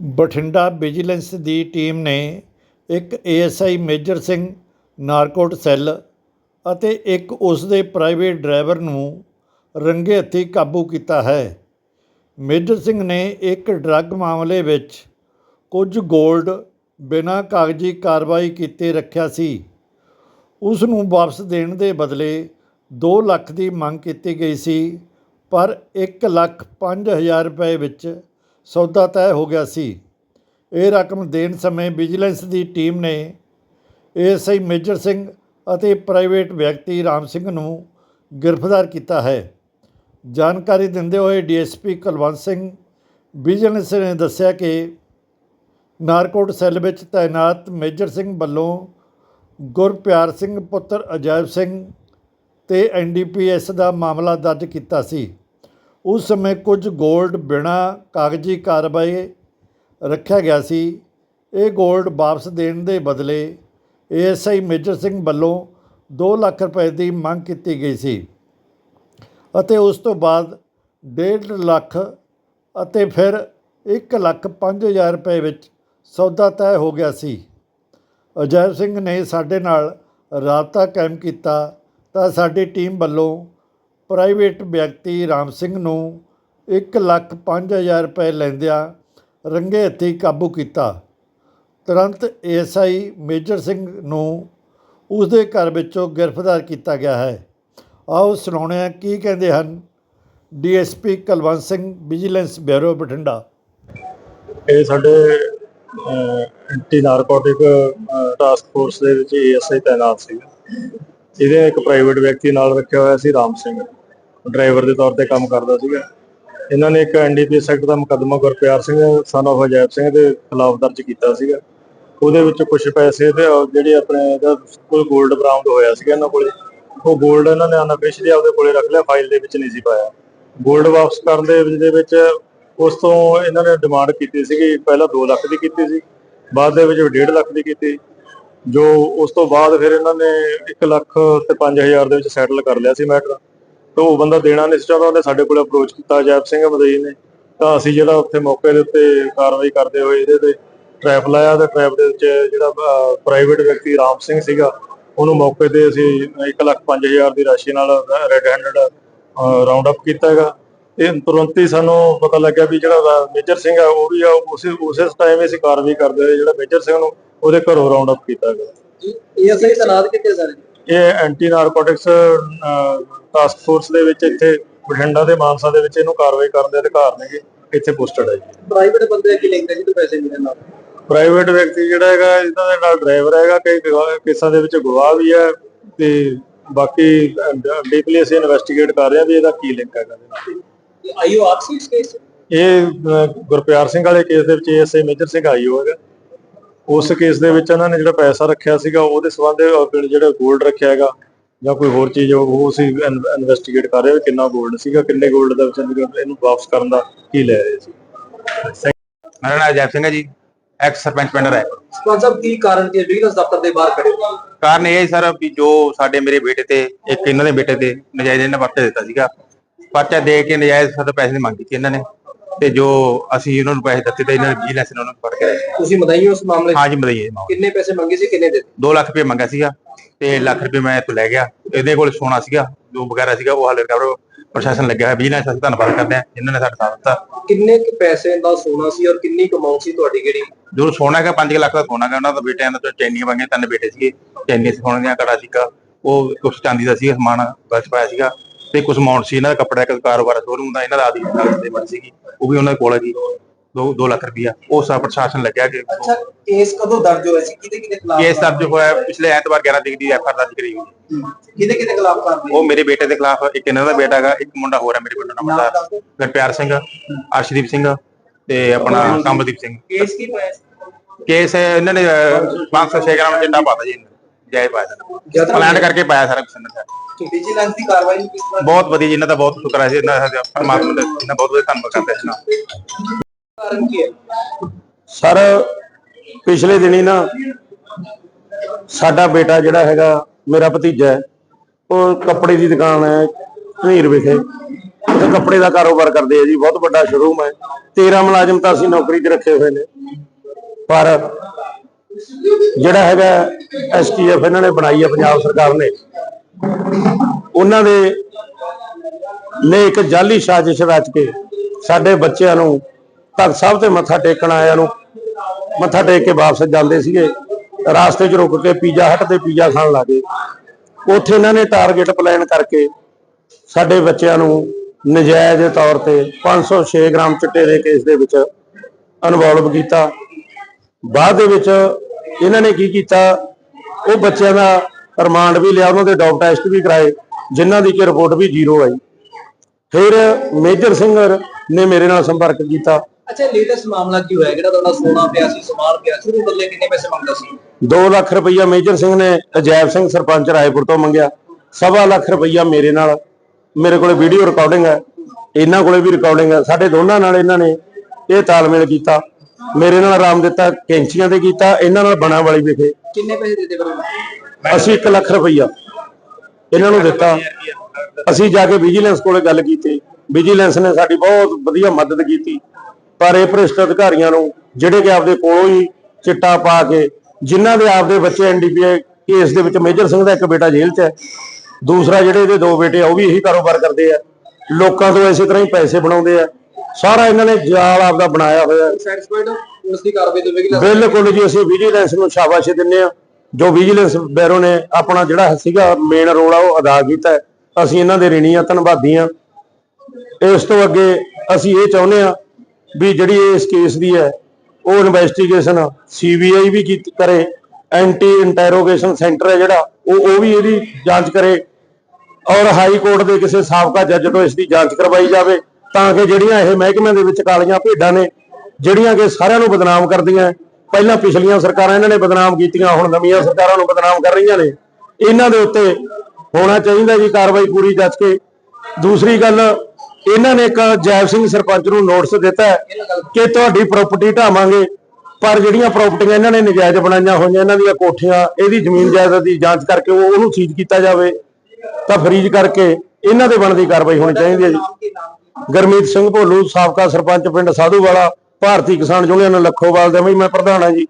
Bathinda vigilance ਦੀ team ਨੇ ਇੱਕ ASI Major Singh narcotic cell ਅਤੇ ਇੱਕ ਉਸ ਦੇ ਪ੍ਰਾਈਵੇਟ ਡਰਾਈਵਰ ਨੂੰ ਰੰਗੇ ਹੱਥੀਂ ਕਾਬੂ ਕੀਤਾ ਹੈ। ਮੇਜਰ ਸਿੰਘ ਨੇ ਇੱਕ ਡਰੱਗ ਮਾਮਲੇ ਵਿੱਚ ਕੁਝ ਗੋਲਡ ਬਿਨਾਂ ਕਾਗਜ਼ੀ ਕਾਰਵਾਈ ਕੀਤੇ ਰੱਖਿਆ ਸੀ। ਉਸ ਨੂੰ ਵਾਪਸ ਦੇਣ ਦੇ ਬਦਲੇ 2 ਲੱਖ ਦੀ ਮੰਗ ਕੀਤੀ ਗਈ ਸੀ, ਪਰ 1 ਲੱਖ 5000 ਰੁਪਏ ਵਿੱਚ ਸੌਦਾ ਤੈਅ ਹੋ ਗਿਆ ਸੀ। ਇਹ ਰਕਮ ਦੇਣ ਸਮੇਂ ਵਿਜੀਲੈਂਸ ਦੀ ਟੀਮ ਨੇ ਏਐਸਆਈ ਮੇਜਰ ਸਿੰਘ ਅਤੇ ਪ੍ਰਾਈਵੇਟ ਵਿਅਕਤੀ ਰਾਮ ਸਿੰਘ ਨੂੰ ਗ੍ਰਿਫਤਾਰ ਕੀਤਾ ਹੈ। ਜਾਣਕਾਰੀ ਦਿੰਦੇ ਹੋਏ ਡੀਐਸਪੀ ਕੁਲਵੰਤ ਸਿੰਘ ਵਿਜੀਲੈਂਸ ਨੇ ਦੱਸਿਆ ਕਿ ਨਾਰਕੋਟ ਸੈੱਲ ਵਿੱਚ ਤਾਇਨਾਤ ਮੇਜਰ ਸਿੰਘ ਵੱਲੋਂ ਗੁਰਪਿਆਰ ਸਿੰਘ ਪੁੱਤਰ ਅਜੈਬ ਸਿੰਘ ਤੇ ਐਨਡੀਪੀਐਸ ਦਾ ਮਾਮਲਾ ਦਰਜ ਕੀਤਾ ਸੀ। ਉਸ ਸਮੇਂ ਕੁਝ ਗੋਲਡ ਬਿਨਾਂ ਕਾਗਜ਼ੀ ਕਾਰਵਾਈ ਰੱਖਿਆ ਗਿਆ ਸੀ। ਇਹ ਗੋਲਡ ਵਾਪਸ ਦੇਣ ਦੇ ਬਦਲੇ ਏਐਸਆਈ ਮੇਜਰ ਸਿੰਘ ਵੱਲੋਂ 2 ਲੱਖ ਰੁਪਏ ਦੀ ਮੰਗ ਕੀਤੀ ਗਈ ਸੀ ਅਤੇ ਉਸ ਤੋਂ ਬਾਅਦ 1.5 ਲੱਖ ਅਤੇ ਫਿਰ 1 ਲੱਖ 5000 ਰੁਪਏ ਵਿੱਚ ਸੌਦਾ ਤੈਅ ਹੋ ਗਿਆ ਸੀ। ਅਜੈਬ ਸਿੰਘ ਨੇ ਸਾਡੇ ਨਾਲ ਰਾਬਤਾ ਕਾਇਮ ਕੀਤਾ ਤਾਂ ਸਾਡੀ ਟੀਮ ਵੱਲੋਂ ਪ੍ਰਾਈਵੇਟ ਵਿਅਕਤੀ ਰਾਮ ਸਿੰਘ ਨੂੰ 1 ਲੱਖ 5000 ਰੁਪਏ ਲੈਂਦਿਆਂ ਰੰਗੇ ਹੱਥੀਂ ਕਾਬੂ ਕੀਤਾ। ਤੁਰੰਤ ਏਐਸਆਈ ਮੇਜਰ ਸਿੰਘ ਨੂੰ ਉਸ ਦੇ ਘਰ ਵਿੱਚੋਂ ਗ੍ਰਿਫਤਾਰ ਕੀਤਾ ਗਿਆ ਹੈ। ਆਓ ਸੁਣਾਉਣੇ ਆ ਕੀ ਕਹਿੰਦੇ ਹਨ DSP Kulwant Singh, vigilance bureau, Bathinda. ਇਹ ਸਾਡੇ ਐਂਟੀ ਨਾਰਕੋਟਿਕ ਟਾਸਕ ਫੋਰਸ ਦੇ ਵਿੱਚ ਏਐਸਆਈ ਤਾਇਨਾਤ ਸੀ ਇਹਦੇ ਇੱਕ ਪ੍ਰਾਈਵੇਟ ਵਿਅਕਤੀ ਨਾਲ ਰੱਖਿਆ ਹੋਇਆ ਸੀ ਰਾਮ ਸਿੰਘ। ਡਰਾਈਵਰ ਦੇ ਤੌਰ ਤੇ ਕੰਮ ਕਰਦਾ ਸੀਗਾ। ਇਹਨਾਂ ਨੇ ਇੱਕ ਐਨਡੀਪੀ ਸੈਕਟਰ ਦਾ ਮੁਕੱਦਮਾ ਗੁਰਪਿਆਰ ਸਿੰਘ ਸਨ ਆਫ ਅਜੈਬ ਸਿੰਘ ਦੇ ਖਿਲਾਫ ਦਰਜ ਕੀਤਾ ਸੀਗਾ। ਉਹਦੇ ਵਿੱਚ ਕੁਝ ਪੈਸੇ ਤੇ ਜਿਹੜੇ ਆਪਣੇ ਦਾ ਕੋਈ ਗੋਲਡ ਬਰਾਮਦ ਹੋਇਆ ਸੀਗਾ ਇਹਨਾਂ ਕੋਲੇ। ਉਹ ਗੋਲਡ ਇਹਨਾਂ ਨੇ ਅਨਅਫੀਸ਼ੀਅਲੀ ਆਪਦੇ ਕੋਲੇ ਰੱਖ ਲਿਆ ਫਾਈਲ ਦੇ ਵਿੱਚ ਨਹੀਂ ਸੀ ਪਾਇਆ। ਗੋਲਡ ਵਾਪਸ ਕਰਨ ਦੇ ਦੇ ਵਿੱਚ ਉਸ ਤੋਂ ਇਹਨਾਂ ਨੇ ਡਿਮਾਂਡ ਕੀਤੀ ਸੀਗੀ, ਪਹਿਲਾਂ 2 ਲੱਖ ਦੀ ਕੀਤੀ ਸੀ, ਬਾਅਦ ਦੇ ਵਿੱਚ 1.5 ਲੱਖ ਦੀ ਕੀਤੀ। ਜੋ ਉਸ ਤੋਂ ਬਾਅਦ ਫਿਰ ਇਹਨਾਂ ਨੇ 1 ਲੱਖ ਤੇ 5000 ਦੇ ਵਿੱਚ ਸੈਟਲ ਕਰ ਲਿਆ ਸੀ ਮੈਟਰ ਤਾਂ ਉਹ ਬੰਦਾ ਦੇਣਾ ਨਹੀਂ ਚਾਹੁੰਦਾ ਉਹਨੇ ਸਾਡੇ ਕੋਲ ਅਪਰੋਚ ਕੀਤਾ ਜੈਪ ਸਿੰਘ ਮਦਈ ਨੇ ਤਾਂ ਅਸੀਂ ਜਿਹੜਾ ਉੱਥੇ ਮੌਕੇ ਦੇ ਉੱਤੇ ਕਾਰਵਾਈ ਕਰਦੇ ਹੋਏ ਇਹਦੇ ਤੇ ਟ੍ਰੈਪ ਲਾਇਆ ਤੇ ਟ੍ਰੈਪ ਦੇ ਵਿੱਚ ਜਿਹੜਾ ਪ੍ਰਾਈਵੇਟ ਵਿਅਕਤੀ ਰਾਮ ਸਿੰਘ ਸੀਗਾ ਉਹਨੂੰ ਮੌਕੇ ਤੇ ਅਸੀਂ 1 ਲੱਖ 5000 ਦੀ ਰਾਸ਼ੀ ਨਾਲ ਰੈੱਡ ਹੈਂਡਡ ਰਾਉਂਡ ਅਪ ਕੀਤਾ ਹੈਗਾ। ਇਹ ਤੁਰੰਤ ਹੀ ਸਾਨੂੰ ਪਤਾ ਲੱਗਿਆ ਵੀ ਜਿਹੜਾ ਮੇਜਰ ਸਿੰਘ ਆ ਉਹ ਵੀ ਆ ਉਸੇ ਉਸੇ ਟਾਈਮ ਅਸੀਂ ਕਾਰਵਾਈ ਕਰਦੇ ਹੋਏ ਜਿਹੜਾ ਮੇਜਰ ਸਿੰਘ ਨੂੰ ਉਹਦੇ ਘਰੋਂ ਰਾਉਂਡ ਅਪ ਕੀਤਾ ਗਿਆ। ਇਹ ਅਸਲੀ ਤਨਾਦ ਕਿੱਥੇ ਸਰ? ਇਹ ਐਂਟੀ ਨਾਰਕੋਟਿਕਸ ਟਾਸਕ ਫੋਰਸ ਦੇ ਵਿੱਚ ਇੱਥੇ ਬਠਿੰਡਾ ਦੇ ਮਾਨਸਾ ਦੇ ਵਿੱਚ ਇਹਨੂੰ ਕਾਰਵਾਈ ਕਰਨ ਦੇ ਅਧਿਕਾਰ ਨੇਗੇ ਇੱਥੇ ਪੋਸਟਡ ਹੈ ਜੀ। ਪ੍ਰਾਈਵੇਟ ਬੰਦੇ ਕੀ ਲਿੰਕ ਹੈ ਜੀ ਤੋਂ ਪੈਸੇ ਮਿਲਣ ਨਾਲ? ਪ੍ਰਾਈਵੇਟ ਵਿਅਕਤੀ ਜਿਹੜਾ ਹੈਗਾ ਇਹਨਾਂ ਦੇ ਨਾਲ ਡਰਾਈਵਰ ਹੈਗਾ ਕਈ ਕੇਸਾਂ ਦੇ ਵਿੱਚ ਗਵਾਹ ਵੀ ਹੈ ਤੇ ਬਾਕੀ ਡੀਪਲੀ ਅਸੀਂ ਇਨਵੈਸਟੀਗੇਟ ਕਰ ਰਹੇ ਹਾਂ ਵੀ ਇਹਦਾ ਕੀ ਲਿੰਕ ਹੈਗਾ ਇਹਦੇ ਨਾਲ। ਆਈਓ ਆਪ ਸੀ ਇਸ ਕੇਸ ਇਹ ਗੁਰਪਿਆਰ ਸਿੰਘ ਵਾਲੇ ਕੇਸ ਦੇ ਵਿੱਚ ਐਸਏ ਮੇਜਰ ਸਿੰਘ ਆਈਓ ਹੈਗਾ। ਉਸ ਕੇਸ ਦੇ ਵਿੱਚ ਇਹਨਾਂ ਨੇ ਜਿਹੜਾ ਪੈਸਾ ਰੱਖਿਆ ਸੀਗਾ ਉਹਦੇ ਸੰਬੰਧ ਜਿਹੜਾ 골ਡ ਰੱਖਿਆ ਹੈਗਾ ਜਾਂ ਕੋਈ ਹੋਰ ਚੀਜ਼ ਉਹ ਅਸੀਂ ਇਨਵੈਸਟੀਗੇਟ ਕਰ ਰਹੇ ਹਾਂ ਕਿੰਨਾ 골ਡ ਸੀਗਾ ਕਿੰਨੇ 골ਡ ਦਾ ਵਿੱਚ ਇਹਨੂੰ ਵਾਪਸ ਕਰਨ ਦਾ ਕੀ ਲੈ ਰਹੇ ਸੀ। ਮੇਰਾ ਨਾਮ ਅਜੈਬ ਸਿੰਘ ਹੈ ਜੀ ਐਕਸ ਸਰਪੰਚ ਪਿੰਡ ਹੈ ਸਰਪੰਚ ਸਾਹਿਬ ਕੀ ਕਾਰਨ ਕੀ ਵਿਜੀਲੈਂਸ ਦਫ਼ਤਰ ਦੇ ਬਾਹਰ ਖੜੇ ਹੋ? ਕਾਰਨ ਇਹ ਹੈ ਸਰ ਵੀ ਜੋ ਸਾਡੇ ਮੇਰੇ ਬੇਟੇ ਤੇ ਇੱਕ ਇਹਨਾਂ ਦੇ ਬੇਟੇ ਤੇ ਨਜਾਇਜ਼ ਇਹਨਾਂ ਪਰਚਾ ਦਿੱਤਾ ਸੀਗਾ। ਪਰਚਾ ਦੇ ਕੇ ਨਜਾਇਜ਼ ਸਾਡੇ ਪੈਸੇ ਦੀ ਮੰਗ ਕੀਤੀ ਇਹਨਾਂ ਨੇ ਤੇ ਜੋ ਅਸੀਂ ਇਹਨਾਂ ਨੂੰ ਪੈਸੇ ਦਿੱਤੇ ਤੇ ਇਹਨਾਂ ਨੇ ਵਿਜੀਲੈਂਸ ਨੇ ਉਹਨਾਂ ਨੂੰ ਫੜ ਕੇ। ਤੁਸੀਂ ਮਦਾਈ ਹੋ ਉਸ ਮਾਮਲੇ? ਹਾਂ ਜੀ ਮਦਈਏ ਕਿੰਨੇ ਪੈਸੇ ਮੰਗੇ ਸੀ ਕਿੰਨੇ ਦਿੱਤੇ? 2 ਲੱਖ ਰੁਪਏ ਮੰਗਿਆ ਸੀਗਾ। ਤੇ ਲੱਖ ਰੁਪਏ ਮੈਂ ਇੱਥੋਂ ਲੈ ਗਿਆ। ਇਹਦੇ ਕੋਲ ਸੋਨਾ ਸੀਗਾ ਜੋ ਵਗੈਰਾ ਸੀਗਾ ਉਹ ਹਾਲੇ ਰਿਕਵਰ ਪ੍ਰਸ਼ਾਸਨ ਲੱਗਿਆ ਹੋਇਆ। ਵਿਜੀਲੈਂਸ ਅਸੀਂ ਧੰਨਵਾਦ ਕਰਦੇ ਹਾਂ ਇਹਨਾਂ ਨੇ ਸਾਡਾ ਸਾਥ ਦਿੱਤਾ। ਕਿੰਨੇ ਕੁ ਪੈਸੇ ਦਾ ਸੋਨਾ ਸੀ ਔਰ ਕਿੰਨੀ ਕਮਾਉ ਸੀ ਤੁਹਾਡੀ ਕਿਹੜੀ ਜੋ ਸੋਨਾ ਹੈਗਾ 5 ਲੱਖ ਦਾ ਸੋਨਾ ਹੈਗਾ। ਉਹਨਾਂ ਦਾ ਬੇਟਿਆਂ ਦਾ ਚੈਨੀਆਂ ਵਾਂਗੇ ਤਿੰਨ ਬੇਟੇ ਸੀਗੇ। ਚੈਨੀ ਸੋਨੇ ਦੀਆਂ ਕੜਾ ਸੀਗਾ ਉਹ ਕੁਛ ਚਾਂਦੀ ਦਾ ਸੀਗਾ ਸਮਾਨ ਬਚ ਪਾਇਆ ਸੀਗਾ। ਤੇ ਕੁਝ ਅਮਾਉਂਟ ਸੀ ਇਹਨਾਂ ਦਾ ਕੱਪੜਾ ਕਾਰੋਬਾਰ ਸ਼ੋਰੂਮ ਦਾ ਇਹਨਾਂ ਦਾ ਆਦੀ ਕਾਗਜ਼ ਦੇ ਬਣ ਸੀਗੀ। ਉਹ ਵੀ ਉਹਨਾਂ ਕੋਲ ਹੈ ਜੀ। 2 2 ਲੱਖ ਰੁਪਇਆ ਉਹ ਸਾ ਪ੍ਰਸ਼ਾਸਨ ਲੱਗਿਆ ਕਿ ਅੱਛਾ ਕੇਸ ਕਦੋਂ ਦਰਜ ਹੋਇਆ ਸੀ? ਕਿਹਦੇ ਕਿਹਦੇ ਖਿਲਾਫ ਕੇਸ ਦਰਜ ਹੋਇਆ ਪਿਛਲੇ ਐਤਵਾਰ 11 ਤਰੀਕ ਦੀ ਐਫਆਰ ਦਰਜ ਕਰੀ ਹੋਈ। ਹੈ। ਕਿਹਦੇ ਕਿਹਦੇ ਖਿਲਾਫ ਕਰਦੇ ਉਹ ਮੇਰੇ ਬੇਟੇ ਦੇ ਖਿਲਾਫ ਇੱਕ ਇਹਨਾਂ ਦਾ ਬੇਟਾ ਹੈਗਾ ਇੱਕ ਮੁੰਡਾ ਹੋਰ ਹੈ ਮੇਰੇ ਪਿੰਡ ਦਾ ਮੁੰਡਾ ਗੁਰਪਿਆਰ ਸਿੰਘ ਅਰਸ਼ਦੀਪ ਸਿੰਘ ਤੇ ਆਪਣਾ ਕੰਬਦੀਪ ਸਿੰਘ। ਕੇਸ ਕੀ ਪਾਇਆ? ਕੇਸ ਹੈ, ਇਹਨਾਂ ਨੇ 506 ਗ੍ਰਾਮ ਚਿੱਟਾ ਪਾਤਾ ਜੀ ਜਾਇ ਪਾਇਆ ਜਦ- ਪਲਾਨ ਕਰਕੇ ਪਾਇਆ ਸਾਰਾ ਕੁਝ ਇਹਨਾਂ ਦਾ ਵਿਜੀਲੈਂਸ ਦੀ ਕਾਰਵਾਈ ਨੂੰ ਕਿਸ ਤਰ੍ਹਾਂ ਬਹੁਤ ਵਧੀਆ ਜੀ ਇਹਨਾਂ ਦਾ ਬਹੁਤ ਸ਼ੁਕਰ ਹੈ ਜੀ ਇਹਨਾਂ ਦਾ ਪਰਮਾਤਮਾ ਦਾ ਇਹਨਾਂ ਬਹੁਤ ਬਹੁਤ ਧੰਨਵਾਦ ਕਰਦੇ ਹਾਂ ਜੀ ਕਾਰਨ ਕੀ ਹੈ? ਸਰ ਪਿਛਲੇ ਦਿਨੀ ਨਾ ਸਾਡਾ ਬੇਟਾ ਜਿਹੜਾ ਹੈਗਾ ਮੇਰਾ ਭਤੀਜਾ ਹੈ, ਉਹ ਕੱਪੜੇ ਦੀ ਦੁਕਾਨ ਹੈ ਢਨੀਰ ਵਿਖੇ। ਉੱਥੇ ਕੱਪੜੇ ਦਾ ਕਾਰੋਬਾਰ ਕਰਦੇ ਆ ਜੀ ਬਹੁਤ ਵੱਡਾ ਸ਼ੋਰੂਮ ਹੈ। 13 ਮੁਲਾਜ਼ਮ ਤਾਂ ਅਸੀਂ ਨੌਕਰੀ ਤੇ ਰੱਖੇ ਹੋਏ ਨੇ। ਪਰ ਜਿਹੜਾ ਹੈਗਾ ਐਸਟੀਐਫ ਇਹਨਾਂ ਨੇ ਬਣਾਈ ਹੈ ਪੰਜਾਬ ਸਰਕਾਰ ਨੇ। ਉਹਨਾਂ ਦੇ ਨੇ ਇੱਕ ਜਾਲੀ ਸਾਜ਼ਿਸ਼ ਰਚ ਕੇ ਸਾਡੇ ਬੱਚਿਆਂ ਨੂੰ ਤਖਤ ਸਾਹਿਬ ਤੇ ਮੱਥਾ ਟੇਕਣ ਆਇਆਂ ਨੂੰ, ਮੱਥਾ ਟੇਕ ਕੇ ਵਾਪਸ ਜਾਂਦੇ ਸੀਗੇ। ਰਾਸਤੇ 'ਚ ਰੁਕ ਕੇ ਪੀਜ਼ਾ ਹਟ ਤੇ ਪੀਜ਼ਾ ਖਾਣ ਲੱਗੇ ਉੱਥੇ ਇਹਨਾਂ ਨੇ ਟਾਰਗੇਟ ਪਲਾਨ ਕਰਕੇ ਸਾਡੇ ਬੱਚਿਆਂ ਨੂੰ ਨਜਾਇਜ਼ ਤੌਰ ਤੇ 506 ਗ੍ਰਾਮ ਚਿੱਟੇ ਦੇ ਕੇਸ ਦੇ ਵਿੱਚ ਇਨਵੋਲਵ ਕੀਤਾ। ਬਾਅਦ ਦੇ ਵਿੱਚ ਇਹਨਾਂ ਨੇ ਕੀ ਕੀਤਾ? ਉਹ ਬੱਚਿਆਂ ਦਾ ਰਿਮਾਂਡ ਵੀ ਲਿਆ, ਉਹਨਾਂ ਦੇ ਡੌਪ ਟੈਸਟ ਵੀ ਕਰਾਏ, ਜਿਨ੍ਹਾਂ ਦੀ ਕਿ ਰਿਪੋਰਟ ਵੀ ਜ਼ੀਰੋ ਆਈ। ਫਿਰ ਮੇਜਰ ਸਿੰਘ ਨੇ ਮੇਰੇ ਨਾਲ ਸੰਪਰਕ ਕੀਤਾ। ਅੱਛਾ ਲੇਟੈਸਟ ਮਾਮਲਾ ਕੀ ਹੋਇਆ? ਜਿਹੜਾ ਤੁਹਾਡਾ ਸੋਨਾ ਪਿਆ ਸੀ ਸਮਾਨ ਪਿਆ ਸੀ ਉਹਦੇ ਬਦਲੇ ਕਿੰਨੇ ਪੈਸੇ ਮੰਗਦਾ ਸੀ? 2 ਲੱਖ ਰੁਪਈਆ ਮੇਜਰ ਸਿੰਘ ਨੇ ਅਜੈਬ ਸਿੰਘ ਸਰਪੰਚ ਰਾਏਪੁਰ ਤੋਂ ਮੰਗਿਆ। ਸਵਾ ਲੱਖ ਰੁਪਈਆ ਮੇਰੇ ਨਾਲ। ਮੇਰੇ ਕੋਲੇ ਵੀਡੀਓ ਰਿਕਾਰਡਿੰਗ ਹੈ। ਇਹਨਾਂ ਕੋਲੇ ਵੀ ਰਿਕਾਰਡਿੰਗ ਹੈ। ਸਾਡੇ ਦੋਨਾਂ ਨਾਲ ਇਹਨਾਂ ਨੇ ਇਹ ਤਾਲਮੇਲ ਕੀਤਾ। ਮੇਰੇ ਨਾਲ ਆਰਾਮ ਦਿੱਤਾ ਕੈਂਚੀਆਂ ਤੇ ਕੀਤਾ ਇਹਨਾਂ ਨਾਲ ਬਣਾ ਵਾਲੀ ਵਿਖੇ। ਕਿੰਨੇ ਪੈਸੇ ਦਿੱਤੇ ਫਿਰ ਅਸੀਂ 1 ਲੱਖ ਰੁਪਈਆ ਇਹਨਾਂ ਨੂੰ ਦਿੱਤਾ। ਅਸੀਂ ਜਾ ਕੇ ਵਿਜੀਲੈਂਸ ਕੋਲੇ ਗੱਲ ਕੀਤੀ। ਵਿਜੀਲੈਂਸ ਨੇ ਸਾਡੀ ਬਹੁਤ ਵਧੀਆ ਮਦਦ ਕੀਤੀ। ਪਰ ਇਹ ਭ੍ਰਿਸ਼ਟ ਅਧਿਕਾਰੀਆਂ ਨੂੰ ਜਿਹੜੇ ਕਿ ਆਪਦੇ ਕੋਲੋਂ ਹੀ ਚਿੱਟਾ ਪਾ ਕੇ ਜਿਨ੍ਹਾਂ ਦੇ ਆਪਦੇ ਬੱਚੇ ਐਨਡੀਪੀਏ ਕੇਸ ਦੇ ਵਿੱਚ ਮੇਜਰ ਸਿੰਘ ਦਾ ਇੱਕ ਬੇਟਾ ਜੇਲ੍ਹ 'ਚ ਹੈ ਦੂਸਰਾ ਜਿਹੜੇ ਇਹਦੇ ਦੋ ਬੇਟੇ ਆ ਉਹ ਵੀ ਇਹੀ ਕਾਰੋਬਾਰ ਕਰਦੇ ਆ। ਲੋਕਾਂ ਤੋਂ ਇਸੇ ਤਰ੍ਹਾਂ ਹੀ ਪੈਸੇ ਬਣਾਉਂਦੇ ਆ। ਸਾਰਾ ਇਹਨਾਂ ਨੇ ਜਾਲ ਆਪਦਾ ਬਣਾਇਆ ਹੋਇਆ। ਸੈਟੀਸਫਾਈਡ ਪੁਲਿਸ ਦੀ ਕਾਰਵਾਈ ਤੋਂ? ਵੇਗੀ ਬਿਲਕੁਲ ਜੀ ਅਸੀਂ ਵਿਜੀਲੈਂਸ ਨੂੰ ਸ਼ਾਬਾਸ਼ ਦਿੰਨੇ ਆ। ਜੋ ਵਿਜੀਲੈਂਸ ਬੈਰੋ ਨੇ ਆਪਣਾ ਜਿਹੜਾ ਸੀਗਾ ਮੇਨ ਰੋਲ ਆ ਉਹ ਅਦਾ ਕੀਤਾ। ਅਸੀਂ ਇਹਨਾਂ ਦੇ ਰਿਣੀ ਆ ਧੰਨਵਾਦੀ ਆ ਇਸ ਤੋਂ ਅੱਗੇ ਅਸੀਂ ਇਹ ਚਾਹੁੰਦੇ ਆ ਵੀ ਜਿਹੜੀ ਇਸ ਕੇਸ ਦੀ ਹੈ, ਉਹ ਇਨਵੈਸਟੀਗੇਸ਼ਨ ਸੀਬੀਆਈ ਵੀ ਕੀਤੀ ਕਰੇ ਐਂਟੀ ਇੰਟਰੋਗੇਸ਼ਨ ਸੈਂਟਰ ਹੈ ਜਿਹੜਾ, ਉਹ ਉਹ ਵੀ ਇਹਦੀ ਜਾਂਚ ਕਰੇ ਔਰ ਹਾਈ ਕੋਰਟ ਦੇ ਕਿਸੇ ਸਾਬਕਾ ਜੱਜ ਤੋਂ ਇਸ ਦੀ ਜਾਂਚ ਕਰਵਾਈ ਜਾਵੇ ਤਾਂ ਕਿ ਜਿਹੜੀਆਂ ਇਹ ਮਹਿਕਮਿਆਂ ਦੇ ਵਿੱਚ ਕਾਲੀਆਂ ਭੇਡਾਂ ਨੇ, ਜਿਹੜੀਆਂ ਕਿ ਸਾਰਿਆਂ ਨੂੰ ਬਦਨਾਮ ਕਰਦੀਆਂ, ਪਹਿਲਾਂ ਪਿਛਲੀਆਂ ਸਰਕਾਰਾਂ ਇਹਨਾਂ ਨੇ ਬਦਨਾਮ ਕੀਤੀਆਂ, ਹੁਣ ਨਵੀਆਂ ਸਰਕਾਰਾਂ ਨੂੰ ਬਦਨਾਮ ਕਰ ਰਹੀਆਂ ਨੇ, ਇਹਨਾਂ ਦੇ ਉੱਤੇ ਹੋਣਾ ਚਾਹੀਦਾ ਜੀ ਕਾਰਵਾਈ ਪੂਰੀ ਜੱਜ ਕੇ। ਦੂਸਰੀ ਗੱਲ ਇਹਨਾਂ ਨੇ ਇੱਕ ਜੈਬ ਸਿੰਘ ਸਰਪੰਚ ਨੂੰ ਨੋਟਿਸ ਦਿੱਤਾ ਕਿ ਤੁਹਾਡੀ ਪ੍ਰਾਪਰਟੀ ਢਾਵਾਂਗੇ, ਪਰ ਜਿਹੜੀਆਂ ਪ੍ਰਾਪਰਟੀਆਂ ਇਹਨਾਂ ਨੇ ਨਜਾਇਜ਼ ਬਣਾਈਆਂ ਹੋਈਆਂ, ਇਹਨਾਂ ਦੀਆਂ ਕੋਠੀਆਂ, ਇਹਦੀ ਜ਼ਮੀਨ ਜਾਇਦਾਦ ਦੀ ਜਾਂਚ ਕਰਕੇ ਉਹ ਉਹਨੂੰ ਸੀਜ਼ ਕੀਤਾ ਜਾਵੇ, ਤਾਂ ਫਰੀਜ਼ ਕਰਕੇ ਇਹਨਾਂ ਦੇ ਬਣਦੀ ਕਾਰਵਾਈ ਹੋਣੀ ਚਾਹੀਦੀ ਹੈ ਜੀ। ਗਰਮੀਤ ਸਿੰਘ ਭੋਲੂ, ਸਾਬਕਾ ਸਰਪੰਚ ਪਿੰਡ ਸਾਧੂਵਾਲਾ, ਭਾਰਤੀ ਕਿਸਾਨ ਯੂਨੀਅਨ, ਲੱਖੋਵਾਲ ਦੇ ਵੀ ਮੈਂ ਪ੍ਰਧਾਨ ਹਾਂ ਜੀ।